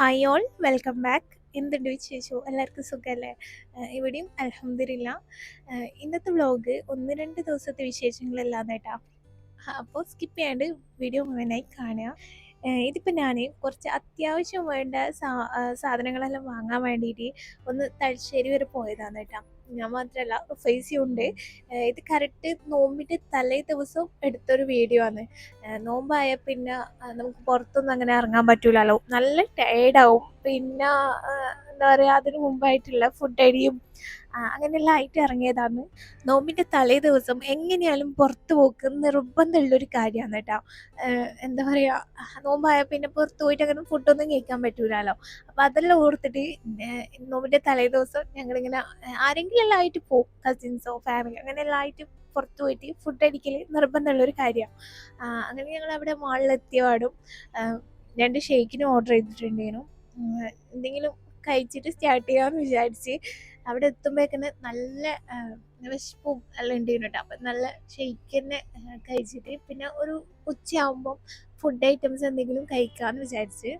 Hi all welcome back എന്തുണ്ട് വിശേഷവും എല്ലാവർക്കും സുഖമല്ലേ ഇവിടെയും അലഹമില്ല ഇന്നത്തെ വ്ലോഗ് ഒന്ന് രണ്ട് ദിവസത്തെ വിശേഷങ്ങളെല്ലാം കേട്ടോ അപ്പോൾ സ്കിപ്പ് ചെയ്യാണ്ട് വീഡിയോ മുഴുവനായി കാണുക. ഇതിപ്പോൾ ഞാൻ കുറച്ച് അത്യാവശ്യം വേണ്ട സാധനങ്ങളെല്ലാം വാങ്ങാൻ വേണ്ടിയിട്ട് ഒന്ന് തലശ്ശേരി വരെ പോയതാണ് കേട്ടോ ഞാൻ മാത്രമല്ല ഫേസിയും ഉണ്ട്. ഇത് കറക്റ്റ് നോമ്പിന്റെ തലേ ദിവസം എടുത്തൊരു വീഡിയോ ആണ്. നോമ്പായ പിന്നെ നമുക്ക് പുറത്തൊന്നും അങ്ങനെ ഇറങ്ങാൻ പറ്റൂലല്ലോ നല്ല ടയേർഡാവും പിന്നെ എന്താ പറയുക അതിന് മുമ്പായിട്ടുള്ള ഫുഡ് അടിയും അങ്ങനെയെല്ലാം ആയിട്ട് ഇറങ്ങിയതാണ്. നോമ്പിന്റെ തലേ ദിവസം എങ്ങനെയാലും പുറത്ത് പോക്ക് നിർബന്ധമുള്ളൊരു കാര്യമാണ് കേട്ടോ. എന്താ പറയുക നോമ്പായ പിന്നെ പുറത്ത് പോയിട്ട് അങ്ങനെ ഫുഡൊന്നും കഴിക്കാൻ പറ്റൂലല്ലോ അപ്പോൾ അതെല്ലാം ഓർത്തിട്ട് നോമ്പിന്റെ തലേ ദിവസം ഞങ്ങളിങ്ങനെ ആരെങ്കിലും എല്ലാം ആയിട്ട് പോകും കസിൻസോ ഫാമിലി അങ്ങനെയെല്ലാം ആയിട്ട് പുറത്ത് പോയിട്ട് ഫുഡ് അടിക്കൽ നിർബന്ധമുള്ളൊരു കാര്യമാണ്. അങ്ങനെ ഞങ്ങൾ അവിടെ മാളിലെത്തിയ പാടും രണ്ട് ഷേക്കിനും ഓർഡർ ചെയ്തിട്ടുണ്ടായിരുന്നു. എന്തെങ്കിലും കഴിച്ചിട്ട് സ്റ്റാർട്ട് ചെയ്യാമെന്ന് വിചാരിച്ച് അവിടെ എത്തുമ്പോഴേക്കിന് നല്ല വിശപ്പും എല്ലാം ഉണ്ടായിരുന്നു കേട്ടോ. അപ്പം നല്ല ഷെയ്ക്ക് തന്നെ കഴിച്ചിട്ട് പിന്നെ ഒരു ഉച്ചയാകുമ്പം ഫുഡ് ഐറ്റംസ് എന്തെങ്കിലും കഴിക്കാമെന്ന് വിചാരിച്ച്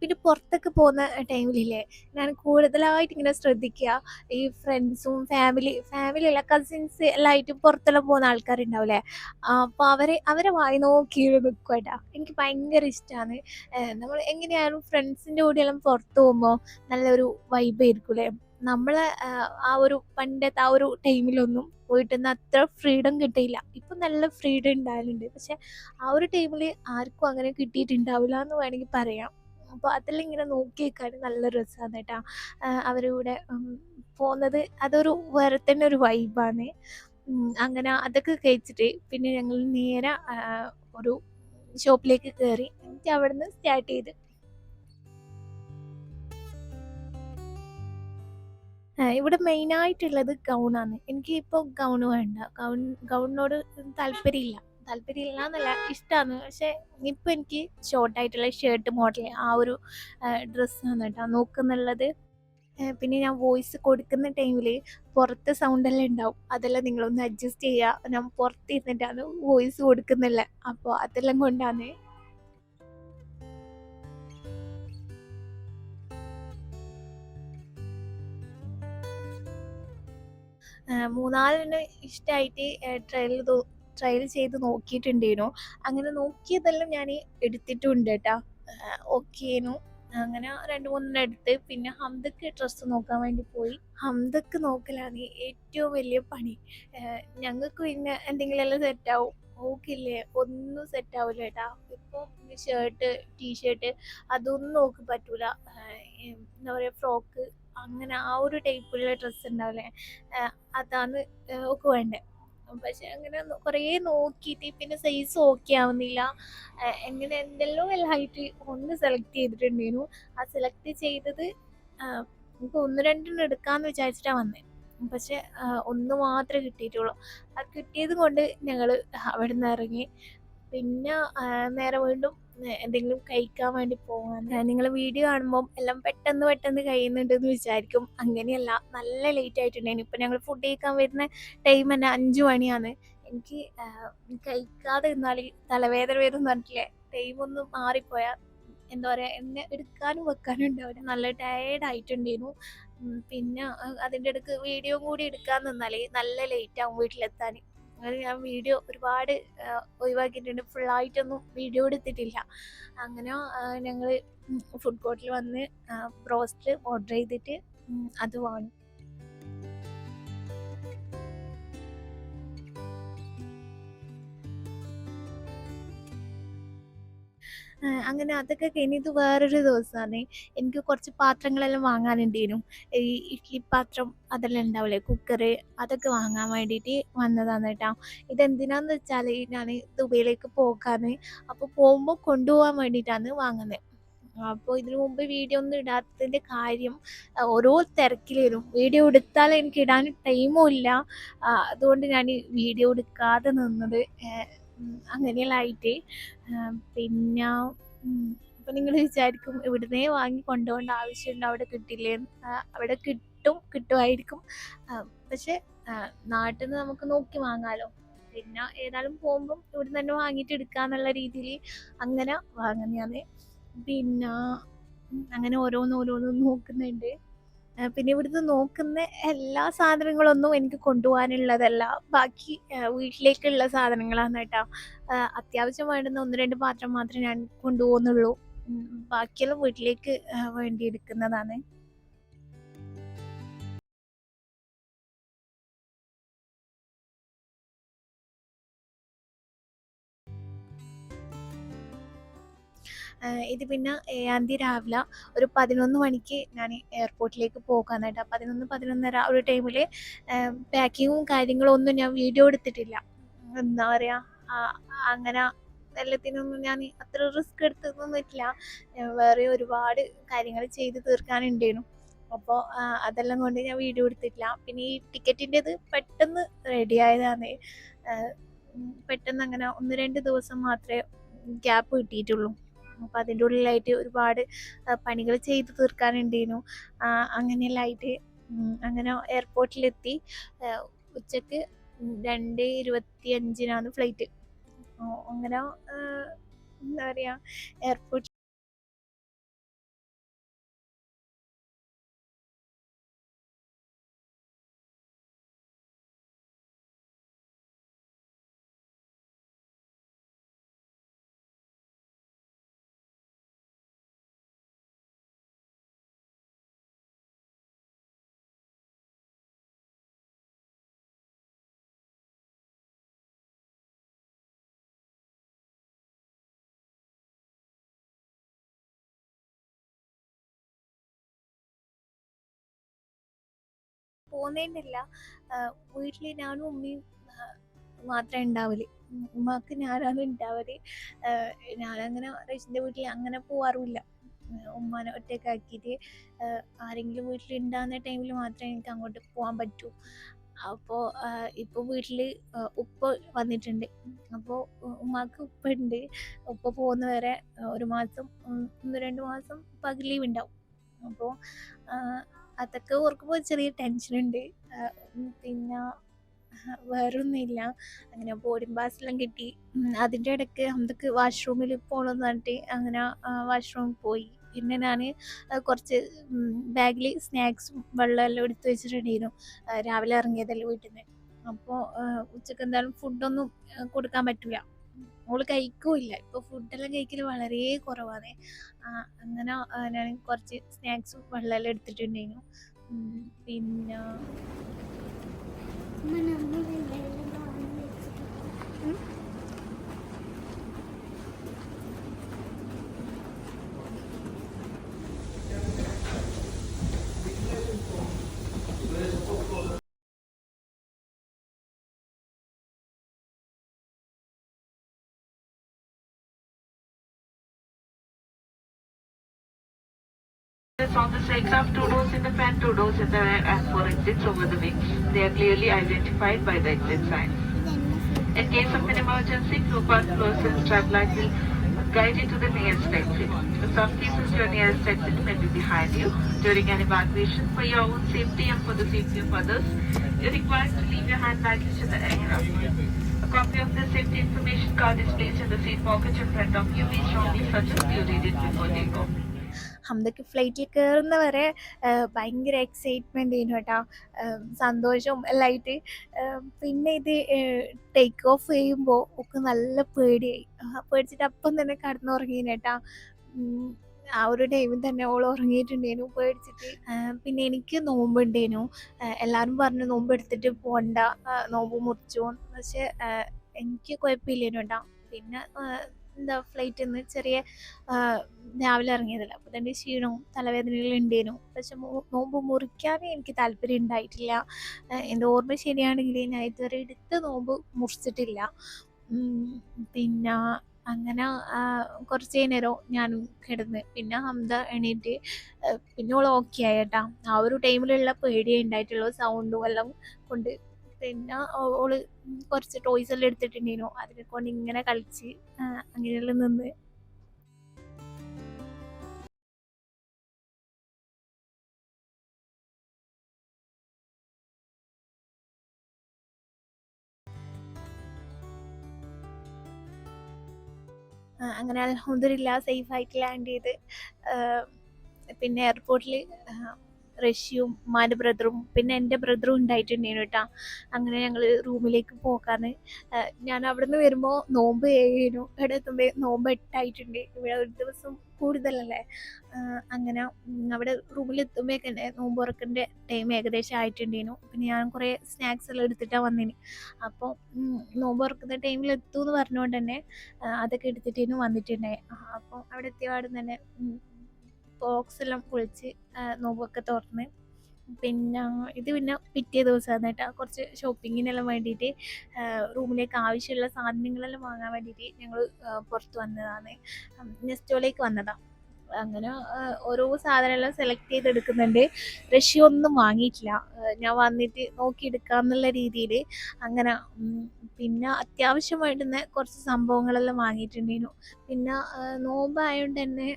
പിന്നെ പുറത്തൊക്കെ പോകുന്ന ടൈമിലില്ലേ ഞാൻ കൂടുതലായിട്ട് ഇങ്ങനെ ശ്രദ്ധിക്കുക. ഈ ഫ്രണ്ട്സും ഫാമിലി ഫാമിലി അല്ല കസിൻസ് എല്ലാം ആയിട്ട് പുറത്തെല്ലാം പോകുന്ന ആൾക്കാരുണ്ടാവില്ലേ? അപ്പോൾ അവരെ അവരെ വായി നോക്കി നിൽക്കുക എനിക്ക് ഭയങ്കര ഇഷ്ടമാണ് നമ്മൾ എങ്ങനെയായാലും ഫ്രണ്ട്സിന്റെ കൂടെയെല്ലാം പുറത്ത് പോകുമ്പോൾ നല്ലൊരു വൈബ് ആയിരിക്കും നമ്മളെ ആ ഒരു പണ്ടത്തെ ആ ഒരു ടൈമിലൊന്നും വീട്ടിൽ അത്ര ഫ്രീഡം കിട്ടിയില്ല. ഇപ്പം നല്ല ഫ്രീഡം ഉണ്ടായാലുണ്ട് പക്ഷെ ആ ഒരു ടൈമിൽ ആർക്കും അങ്ങനെ കിട്ടിയിട്ടുണ്ടാവില്ല എന്ന് വേണമെങ്കിൽ പറയാം. അപ്പോൾ അതെല്ലാം ഇങ്ങനെ നല്ല രസമാണ് കേട്ടോ. അവരുടെ പോകുന്നത് അതൊരു വേറെ തന്നെ ഒരു വൈബാണ് അങ്ങനെ അതൊക്കെ കഴിച്ചിട്ട് പിന്നെ ഞങ്ങൾ നേരെ ഒരു ഷോപ്പിലേക്ക് കയറി എന്നിട്ട് അവിടെ നിന്ന് സ്റ്റാർട്ട് ചെയ്ത്. ഇവിടെ മെയിനായിട്ടുള്ളത് ഗൗണാണ്. എനിക്ക് ഇപ്പോൾ ഗൗൺ വേണ്ട. ഗൗൺ ഗൗണിനോട് താല്പര്യമില്ല. താല്പര്യമില്ല എന്നല്ല ഇഷ്ടമാണ് പക്ഷേ ഇപ്പം എനിക്ക് ഷോർട്ടായിട്ടുള്ള ഷർട്ട് മോഡൽ ആ ഒരു ഡ്രസ്സാണ് കേട്ടോ നോക്കുന്നുള്ളത്. പിന്നെ ഞാൻ വോയിസ് കൊടുക്കുന്ന ടൈമിൽ പുറത്തെ സൗണ്ടെല്ലാം ഉണ്ടാവും. അതെല്ലാം നിങ്ങളൊന്ന് അഡ്ജസ്റ്റ് ചെയ്യുക ഞാൻ പുറത്തിരുന്നിട്ടാണ് വോയിസ് കൊടുക്കുന്നില്ല. അപ്പോൾ അതെല്ലാം കൊണ്ടാണ്. മൂന്നാലിന് ഇഷ്ടമായിട്ട് ട്രയൽ ട്രയൽ ചെയ്ത് നോക്കിയിട്ടുണ്ടേനു. അങ്ങനെ നോക്കിയതെല്ലാം ഞാൻ എടുത്തിട്ടുണ്ട് കേട്ടാ ഓക്കേനു. അങ്ങനെ രണ്ട് മൂന്നെണ്ണം എടുത്ത് പിന്നെ ഹംദക്ക് ഡ്രസ്സ് നോക്കാൻ വേണ്ടി പോയി. ഹംദക്ക് നോക്കലാണ് ഏറ്റവും വലിയ പണി. ഞങ്ങൾക്ക് പിന്നെ എന്തെങ്കിലും എല്ലാം സെറ്റാവും. ഓക്കില്ലേ ഒന്നും സെറ്റാവില്ല കേട്ടാ ഇപ്പൊ ഷർട്ട് ടീഷർട്ട് അതൊന്നും നോക്ക് പറ്റൂല. എന്താ പറയുക ഫ്രോക്ക് അങ്ങനെ ആ ഒരു ടൈപ്പിലുള്ള ഡ്രസ്സ് ഉണ്ടാവില്ലേ അതാണ് ഒക്കെ വേണ്ടത് പക്ഷെ അങ്ങനെ കുറേ നോക്കിയിട്ട് പിന്നെ സൈസ് ഓക്കെ ആവുന്നില്ല. എങ്ങനെ എന്തെല്ലാം ലൈറ്റ് ഒന്ന് സെലക്ട് ചെയ്തിട്ടുണ്ടായിരുന്നു. ആ സെലക്ട് ചെയ്തത് നമുക്ക് ഒന്ന് രണ്ടെണ്ണം എടുക്കാമെന്ന് വിചാരിച്ചിട്ടാണ് വന്നത് പക്ഷെ ഒന്ന് മാത്രമേ കിട്ടിയിട്ടുള്ളൂ. ആ കിട്ടിയത് കൊണ്ട് ഞങ്ങൾ അവിടെ നിന്ന് ഇറങ്ങി. പിന്നെ നേരെ വീണ്ടും എന്തെങ്കിലും കഴിക്കാൻ വേണ്ടി പോകാൻ നിങ്ങൾ വീഡിയോ കാണുമ്പോൾ എല്ലാം പെട്ടെന്ന് പെട്ടെന്ന് കഴിയുന്നുണ്ടെന്ന് വിചാരിക്കും. അങ്ങനെയല്ല നല്ല ലേറ്റ് ആയിട്ടുണ്ടായിരുന്നു. ഇപ്പം ഞങ്ങൾ ഫുഡ് കഴിക്കാൻ വരുന്ന ടൈം തന്നെ അഞ്ച് മണിയാണ്. എനിക്ക് കഴിക്കാതെ ഇരുന്നാൽ തലവേദന വരും പറഞ്ഞിട്ടില്ലേ? ടൈം ഒന്ന് മാറിപ്പോയാൽ എന്താ പറയുക എന്നെ എടുക്കാനും വെക്കാനും ഉണ്ടാവില്ല. നല്ല ടയേർഡ് ആയിട്ടുണ്ടായിരുന്നു. പിന്നെ അതിന്റെ ഇടയ്ക്ക് വീഡിയോ കൂടി എടുക്കാൻ നിന്നാൽ നല്ല ലേറ്റ് ആവും വീട്ടിലെത്താൻ അങ്ങനെ ഞാൻ വീഡിയോ ഒരുപാട് ഒഴിവാക്കിയിട്ടുണ്ട്. ഫുള്ളായിട്ടൊന്നും വീഡിയോ എടുത്തിട്ടില്ല. അങ്ങനെ ഞങ്ങൾ ഫുഡ് കോർട്ടിൽ വന്ന് ബ്രോസ്റ്റ് ഓർഡർ ചെയ്തിട്ട് അത് വാങ്ങി. അങ്ങനെ അതൊക്കെ കഴിഞ്ഞത് വേറൊരു ദിവസമാണ് എനിക്ക് കുറച്ച് പാത്രങ്ങളെല്ലാം വാങ്ങാനുണ്ടായിരുന്നു ഈ ഇഡ്ഡലി പാത്രം അതെല്ലാം ഉണ്ടാവില്ലേ? കുക്കറ് അതൊക്കെ വാങ്ങാൻ വേണ്ടിയിട്ട് വന്നതാണ് കേട്ടോ. ഇതെന്തിനാന്ന് വെച്ചാൽ ഞാൻ ദുബൈയിലേക്ക് പോകാന്ന്. അപ്പോൾ പോകുമ്പോൾ കൊണ്ടുപോകാൻ വേണ്ടിയിട്ടാണ് വാങ്ങുന്നത് അപ്പോൾ ഇതിനു മുമ്പ് വീഡിയോ ഒന്നും ഇടാത്തതിന്റെ കാര്യം ഓരോ തിരക്കിലായിരുന്നു വീഡിയോ എടുത്താൽ എനിക്ക് ഇടാൻ ടൈമും ഇല്ല. അതുകൊണ്ട് ഞാൻ വീഡിയോ എടുക്കാതെ നിന്നത് അങ്ങനെയെല്ലാം ആയിട്ട് പിന്നെ അപ്പം നിങ്ങൾ വിചാരിക്കും ഇവിടുന്നേ വാങ്ങി കൊണ്ടുപോകേണ്ട ആവശ്യമുണ്ട് അവിടെ കിട്ടില്ലേ? അവിടെ കിട്ടും കിട്ടുമായിരിക്കും. പക്ഷെ നാട്ടിൽ നിന്ന് നമുക്ക് നോക്കി വാങ്ങാമല്ലോ പിന്നെ ഏതായാലും പോകുമ്പം ഇവിടുന്ന് തന്നെ വാങ്ങിയിട്ട് എടുക്കാന്നുള്ള രീതിയിൽ അങ്ങനെ വാങ്ങുന്നതാണ് പിന്നെ അങ്ങനെ ഓരോന്ന് ഓരോന്ന് നോക്കുന്നുണ്ട്. പിന്നെ ഇവിടുന്ന് നോക്കുന്ന എല്ലാ സാധനങ്ങളൊന്നും എനിക്ക് കൊണ്ടുപോകാനുള്ളതല്ല. ബാക്കി വീട്ടിലേക്കുള്ള സാധനങ്ങളാണ് കേട്ടോ. അത്യാവശ്യം വേണ്ടുന്ന ഒന്ന് രണ്ട് പാത്രം മാത്രമേ ഞാൻ കൊണ്ടുപോകുന്നുള്ളൂ. ബാക്കിയെല്ലാം വീട്ടിലേക്ക് വേണ്ടി എടുക്കുന്നതാണ് ഇത് പിന്നെ ഏഴാം തീയതി രാവിലെ ഒരു പതിനൊന്ന് മണിക്ക് ഞാൻ എയർപോർട്ടിലേക്ക് പോകാനായിട്ട്. പതിനൊന്ന് പതിനൊന്നര ഒരു ടൈമിൽ പാക്കിങ്ങും കാര്യങ്ങളും ഒന്നും ഞാൻ വീഡിയോ എടുത്തിട്ടില്ല. എന്താ പറയുക അങ്ങനെ എല്ലാത്തിനൊന്നും ഞാൻ അത്ര റിസ്ക് എടുത്തൊന്നുമില്ല വേറെ ഒരുപാട് കാര്യങ്ങൾ ചെയ്ത് തീർക്കാനുണ്ടായിരുന്നു അപ്പോൾ അതെല്ലാം കൊണ്ട് ഞാൻ വീഡിയോ എടുത്തിട്ടില്ല. പിന്നെ ഈ ടിക്കറ്റിന്റെത് പെട്ടെന്ന് റെഡി ആയതാണ് പെട്ടെന്ന് അങ്ങനെ ഒന്ന് രണ്ട് ദിവസം മാത്രമേ ഗ്യാപ്പ് കിട്ടിയിട്ടുള്ളൂ. അപ്പോൾ അതിന്റെ ഉള്ളിലായിട്ട് ഒരുപാട് പണികൾ ചെയ്ത് തീർക്കാനുണ്ടായിരുന്നു അങ്ങനെയെല്ലാം ആയിട്ട് ഉം, അങ്ങനെ എയർപോർട്ടിലെത്തി. ഉച്ചയ്ക്ക് രണ്ട് ഇരുപത്തി അഞ്ചിനാണ് ഫ്ലൈറ്റ് അങ്ങനെ എന്താ പറയുക എയർപോർട്ട് പോകുന്നതിനില്ല വീട്ടിൽ ഞാനും ഉമ്മയും മാത്രമേ ഉണ്ടാവൽ ഉമ്മക്ക് ഞാനാണ് ഉണ്ടാവൽ ഞാനങ്ങനെ റേഷന്റെ വീട്ടിൽ അങ്ങനെ പോവാറുമില്ല. ഉമ്മനെ ഉമ്മാനെ ഒറ്റയ്ക്കാക്കിയിട്ട് ആരെങ്കിലും വീട്ടിൽ ഉണ്ടാകുന്ന ടൈമിൽ മാത്രമേ എനിക്ക് അങ്ങോട്ട് പോകാൻ പറ്റൂ. അപ്പോൾ ഇപ്പോൾ വീട്ടിൽ ഉപ്പ വന്നിട്ടുണ്ട്. അപ്പോൾ ഉമ്മക്ക് ഉപ്പ ഉണ്ട് ഉപ്പ പോകുന്ന വരെ ഒരു മാസം ഒന്ന് രണ്ട് മാസം പകലീവ് ലീവ് ഉണ്ടാവും അപ്പോൾ അതൊക്കെ ഓർക്കുമ്പോൾ ചെറിയ ടെൻഷൻ ടെൻഷനുണ്ട് പിന്നെ വേറൊന്നുമില്ല. അങ്ങനെ ബോർഡിംഗ് പാസ്സെല്ലാം കിട്ടി. അതിന്റെ ഇടയ്ക്ക് നമുക്ക് വാഷ്റൂമിൽ പോകണമെന്ന് പറഞ്ഞിട്ട് അങ്ങനെ വാഷ്റൂമിൽ പോയി. പിന്നെ ഞാൻ കുറച്ച് ബാഗിൽ സ്നാക്സും വെള്ളമെല്ലാം എടുത്ത് വെച്ചിട്ടുണ്ടായിരുന്നു. രാവിലെ ഇറങ്ങിയതല്ലേ വീട്ടിൽ നിന്ന് അപ്പോൾ ഉച്ചയ്ക്ക് എന്തായാലും ഫുഡൊന്നും കൊടുക്കാൻ പറ്റില്ല ഓൾ കഴിക്കൂല്ല. ഇപ്പോൾ ഫുഡെല്ലാം കഴിക്കൽ വളരെ കുറവാണ് അങ്ങനെ ഞാൻ കുറച്ച് സ്നാക്സും വെള്ളമെല്ലാം എടുത്തിട്ടുണ്ടായിരുന്നു. ഉം, on the aircraft two doors in the front, two doors in the rear, and four exits over the wings. They are clearly identified by the exit signs. In case of an emergency, crew part persons strap light will guide you to the nearest exit. In some cases, your nearest exit may be behind you. During an evacuation, for your own safety and for the safety of others, you're required to leave your hand baggage in the aircraft. A copy of the safety information card is placed in the seat pocket in front of you. We strongly suggest you read it before takeoff. ഹംദക്ക് ഫ്ലൈറ്റിൽ കയറുന്നവരെ ഭയങ്കര excitement ആയിരുന്നു കേട്ടോ. സന്തോഷവും എല്ലാം ആയിട്ട്. ഏഹ് പിന്നെ ഇത് take off ചെയ്യുമ്പോൾ ഒക്കെ നല്ല പേടിയായി. പേടിച്ചിട്ട് അപ്പം തന്നെ കിടന്നുറങ്ങീന് കേട്ടോ. ആ ഒരു ടൈമിൽ തന്നെ ഓൾ ഉറങ്ങിയിട്ടുണ്ടേനു പേടിച്ചിട്ട്. പിന്നെ എനിക്ക് നോമ്പുണ്ടേനു. എല്ലാവരും പറഞ്ഞു നോമ്പ് എടുത്തിട്ട് പോണ്ട. നോമ്പ് മുറിച്ചു പക്ഷെ എനിക്ക് കുഴപ്പമില്ലേനു കേട്ടോ. പിന്നെ എന്താ ഫ്ലൈറ്റിൽ നിന്ന് ചെറിയ രാവിലെ ഇറങ്ങിയതല്ല. അപ്പോൾ തന്നെ ക്ഷീണവും ഉണ്ടേനു പക്ഷെ നോമ്പ് മുറിക്കാൻ എനിക്ക് താല്പര്യം ഉണ്ടായിട്ടില്ല. എന്റെ ഓർമ്മ ശരിയാണെങ്കിൽ ഞാൻ ഇതുവരെ എടുത്ത് നോമ്പ് മുറിച്ചിട്ടില്ല. പിന്നെ അങ്ങനെ കുറച്ച് നേരം ഞാനും കിടന്ന്. പിന്നെ ഹംദ എണീറ്റ് പിന്നെ ഓൾ ഓക്കെ ആയിട്ടാ ആ ഒരു ടൈമിലുള്ള പേടിയേ ഉണ്ടായിട്ടുള്ളൂ. സൗണ്ടും എല്ലാം കൊണ്ട് പിന്നെ ഓൾ കുറച്ച് ടോയ്സ് എല്ലാം എടുത്തിട്ടുണ്ടായിരുന്നു അതിനെ കൊണ്ട് ഇങ്ങനെ കളിച്ച് അങ്ങനെയെല്ലാം നിന്ന്. അങ്ങനെ അൽഹംദുലില്ലാ സേഫ് ആയിട്ട് ലാൻഡ് ചെയ്ത് പിന്നെ എയർപോർട്ടിൽ റഷ്യയും ഉമ്മാന്റെ ബ്രദറും പിന്നെ എന്റെ ബ്രദറും ഉണ്ടായിട്ടുണ്ടായിരുന്നു കേട്ടോ. അങ്ങനെ ഞങ്ങൾ റൂമിലേക്ക് പോകാന്ന് ഞാൻ അവിടെ നിന്ന് വരുമ്പോൾ നോമ്പ് ഏഴിനു. ഇവിടെ എത്തുമ്പോൾ നോമ്പ് എട്ടായിട്ടുണ്ട്. ഇവിടെ ഒരു ദിവസം കൂടുതലല്ലേ? അങ്ങനെ അവിടെ റൂമിലെത്തുമ്പോൾ തന്നെ നോമ്പ് ഉറക്കിന്റെ ടൈം ഏകദേശം ആയിട്ടുണ്ടേനു പിന്നെ ഞാൻ കുറേ സ്നാക്സ് എല്ലാം എടുത്തിട്ടാണ് വന്നിന്. അപ്പോൾ നോമ്പ് ഉറക്കുന്ന ടൈമിൽ എത്തുമെന്ന് പറഞ്ഞുകൊണ്ട് തന്നെ അതൊക്കെ എടുത്തിട്ടേനു വന്നിട്ടുണ്ടായി. അപ്പോൾ അവിടെ എത്തിയ പാടും തന്നെ ബോക്സ് എല്ലാം പൊളിച്ച് നോമ്പൊക്കെ തുറന്ന്. പിന്നെ ഇത് പിന്നെ പിറ്റേ ദിവസമാണ് കേട്ടോ കുറച്ച് ഷോപ്പിങ്ങിനെല്ലാം വേണ്ടിയിട്ട് റൂമിലേക്ക് ആവശ്യമുള്ള സാധനങ്ങളെല്ലാം വാങ്ങാൻ വേണ്ടിയിട്ട് ഞങ്ങൾ പുറത്ത് വന്നതാണ്. നെസ്റ്റോലേക്ക് വന്നതാണ് അങ്ങനെ ഓരോ സാധനമെല്ലാം സെലക്ട് ചെയ്തെടുക്കുന്നുണ്ട്. റഷ്യ ഒന്നും വാങ്ങിയിട്ടില്ല. ഞാൻ വന്നിട്ട് നോക്കി എടുക്കാന്നുള്ള രീതിയിൽ അങ്ങനെ പിന്നെ അത്യാവശ്യം കുറച്ച് സംഭവങ്ങളെല്ലാം വാങ്ങിയിട്ടുണ്ടായിരുന്നു. പിന്നെ നോമ്പായതുകൊണ്ട് തന്നെ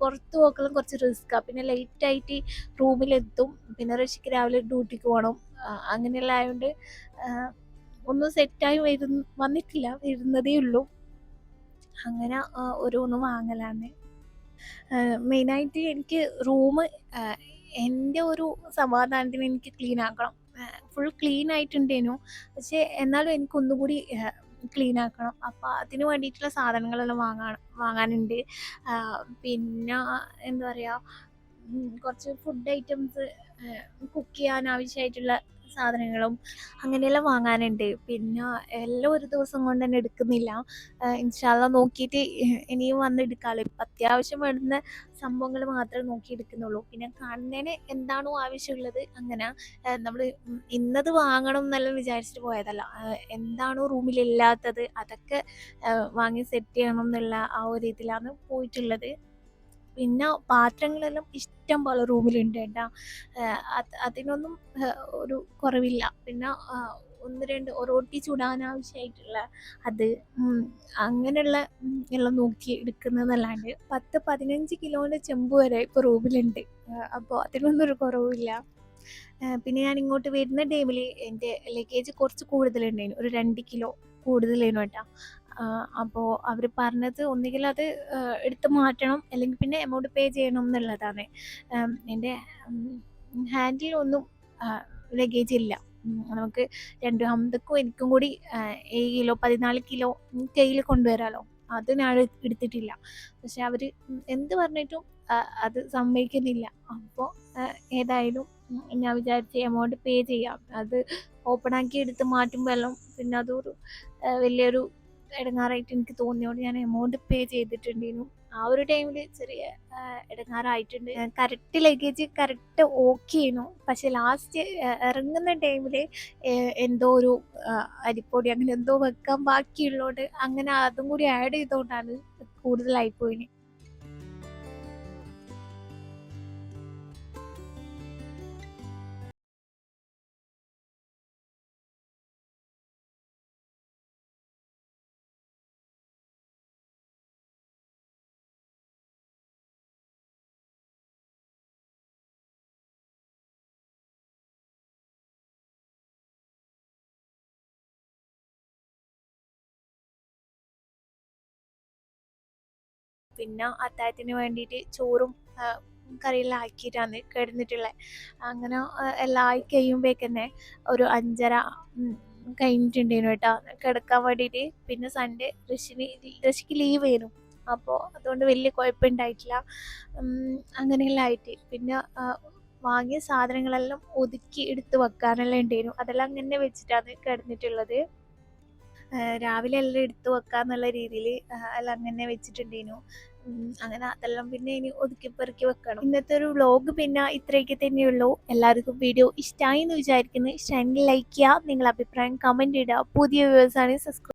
പുറത്ത് പോക്കലും കുറച്ച് റിസ്ക്കാണ് പിന്നെ ലേറ്റ് ആയിട്ട് റൂമിലെത്തും. പിന്നെ റഷ്യക്ക് രാവിലെ ഡ്യൂട്ടിക്ക് പോകണം അങ്ങനെയുള്ള ആയതുകൊണ്ട് ഒന്നും സെറ്റായി വരുന്ന വന്നിട്ടില്ല. വരുന്നതേ ഉള്ളൂ. അങ്ങനെ ഒരു ഒന്ന് വാങ്ങലാണ് മെയിനായിട്ട് എനിക്ക് റൂം എന്റെ ഒരു സമാധാനത്തിന് എനിക്ക് ക്ലീൻ ആക്കണം. ഫുൾ ക്ലീൻ ആയിട്ടുണ്ടേനു. പക്ഷേ എന്നാലും എനിക്ക് ഒന്നുകൂടി ക്ലീൻ ആക്കണം. അപ്പോൾ അതിന് വേണ്ടിയിട്ടുള്ള സാധനങ്ങളെല്ലാം വാങ്ങാൻ വാങ്ങാനുണ്ട്. പിന്നെ എന്താ പറയുക കുറച്ച് ഫുഡ് ഐറ്റംസ് കുക്ക് ചെയ്യാൻ ആവശ്യമായിട്ടുള്ള സാധനങ്ങളും അങ്ങനെയെല്ലാം വാങ്ങാനുണ്ട്. പിന്നെ എല്ലാം ഒരു ദിവസം കൊണ്ട് തന്നെ എടുക്കുന്നില്ല. ഇൻഷാല്ല നോക്കിയിട്ട് ഇനിയും വന്ന് എടുക്കാമല്ലോ ഇപ്പം അത്യാവശ്യം വേണ്ടുന്ന സംഭവങ്ങൾ മാത്രമേ നോക്കി എടുക്കുന്നുള്ളൂ. പിന്നെ കാണുന്നതിന് എന്താണോ ആവശ്യമുള്ളത് അങ്ങനെ നമ്മൾ ഇന്നത് വാങ്ങണം എന്നെല്ലാം വിചാരിച്ചിട്ട് പോയതല്ല. എന്താണോ റൂമിലില്ലാത്തത് അതൊക്കെ വാങ്ങി സെറ്റ് ചെയ്യണം എന്നുള്ള ആ ഒരു ഇതിലാണ് പോയിട്ടുള്ളത്. പിന്നെ പാത്രങ്ങളെല്ലാം ഇഷ്ടം പോലെ റൂമിലുണ്ട് കേട്ടോ. അത് അതിനൊന്നും ഒരു കുറവില്ല. പിന്നെ ഒന്ന് രണ്ട് റൊട്ടി ചുടാൻ ആവശ്യമായിട്ടുള്ള അത് അങ്ങനെയുള്ള എല്ലാം നോക്കി എടുക്കുന്നതല്ലാണ്ട് പത്ത് പതിനഞ്ച് കിലോന്റെ ചെമ്പ് വരെ ഇപ്പോൾ റൂമിലുണ്ട്. അപ്പോൾ അതിനൊന്നും ഒരു കുറവില്ല പിന്നെ ഞാൻ ഇങ്ങോട്ട് വരുന്ന ടൈമിൽ എന്റെ ലഗേജ് കുറച്ച് കൂടുതലുണ്ടായിരുന്നു. ഒരു രണ്ട് കിലോ കൂടുതലായിരുന്നു കേട്ടോ. അപ്പോൾ അവർ പറഞ്ഞത് ഒന്നുകിൽ അത് എടുത്തു മാറ്റണം അല്ലെങ്കിൽ പിന്നെ എമൗണ്ട് പേ ചെയ്യണം എന്നുള്ളതാണ്. എന്റെ ഹാൻഡിൽ ഒന്നും ലഗേജ് ഇല്ല. നമുക്ക് രണ്ട് ഹംദക്കും എനിക്കും കൂടി ഏഴ് കിലോ പതിനാല് കിലോ കയ്യിൽ കൊണ്ടുവരാമല്ലോ അത് ഞാൻ എടുത്തിട്ടില്ല. പക്ഷെ അവർ എന്ത് പറഞ്ഞിട്ടും അത് സമ്മതിക്കുന്നില്ല. അപ്പോൾ ഏതായാലും ഞാൻ വിചാരിച്ച എമൗണ്ട് പേ ചെയ്യാം. അത് ഓപ്പൺ ആക്കി എടുത്ത് മാറ്റുമ്പോൾ പിന്നെ അതൊരു വലിയൊരു ഇടങ്ങാറായിട്ട് എനിക്ക് തോന്നിയോണ്ട് ഞാൻ എമൗണ്ട് പേ ചെയ്തിട്ടുണ്ടായിരുന്നു ആ ഒരു ടൈമിൽ ചെറിയ ഇടങ്ങാറായിട്ടുണ്ട്. കറക്റ്റ് ലഗേജ് കറക്റ്റ് ഓക്കെ ചെയ്യുന്നു പക്ഷെ ലാസ്റ്റ് ഇറങ്ങുന്ന ടൈമിൽ എന്തോ ഒരു അരിപ്പൊടി അങ്ങനെ എന്തോ വെക്കാൻ ബാക്കിയുള്ളതുകൊണ്ട് അങ്ങനെ അതും കൂടി ആഡ് ചെയ്തുകൊണ്ടാണ് കൂടുതലായി പിന്നെ അത്താഴത്തിന് വേണ്ടിയിട്ട് ചോറും കറിയെല്ലാം ആക്കിയിട്ടാണ് കിടന്നിട്ടുള്ളത് അങ്ങനെ എല്ലാം ആയി കഴിയുമ്പോഴേക്ക് തന്നെ ഒരു അഞ്ചര കഴിഞ്ഞിട്ടുണ്ടായിരുന്നു കേട്ടോ. കിടക്കാൻ വേണ്ടിയിട്ട്. പിന്നെ സൺഡേ ഋഷിന് ഋഷിക്ക് ലീവ് ആയിരുന്നു അപ്പോൾ അതുകൊണ്ട് വലിയ കുഴപ്പമുണ്ടായിട്ടില്ല. അങ്ങനെയെല്ലാം ആയിട്ട്. പിന്നെ വാങ്ങിയ സാധനങ്ങളെല്ലാം ഒതുക്കി എടുത്ത് വെക്കാനെല്ലാം ഉണ്ടായിരുന്നു. അതെല്ലാം അങ്ങനെ വെച്ചിട്ടാണ് കിടന്നിട്ടുള്ളത്. രാവിലെ എല്ലാം എടുത്ത് വെക്കാന്നുള്ള രീതിയിൽ എല്ലാം അങ്ങനെ വെച്ചിട്ടുണ്ടേനു ഉം, അങ്ങനെ അതെല്ലാം പിന്നെ ഇനി ഒതുക്കി പെറുക്കി വെക്കണം. ഇന്നത്തെ ഒരു വ്ലോഗ് പിന്നെ ഇത്രയൊക്കെ തന്നെയുള്ളൂ. എല്ലാവർക്കും വീഡിയോ ഇഷ്ടമായി എന്ന് വിചാരിക്കുന്നു. ഇഷ്ടമായി ലൈക്ക് ചെയ്യുക നിങ്ങളുടെ അഭിപ്രായം കമന്റ് ഇടുക. പുതിയ വ്യൂവേഴ്സ് ആണെങ്കിൽ സബ്സ്ക്രൈബ്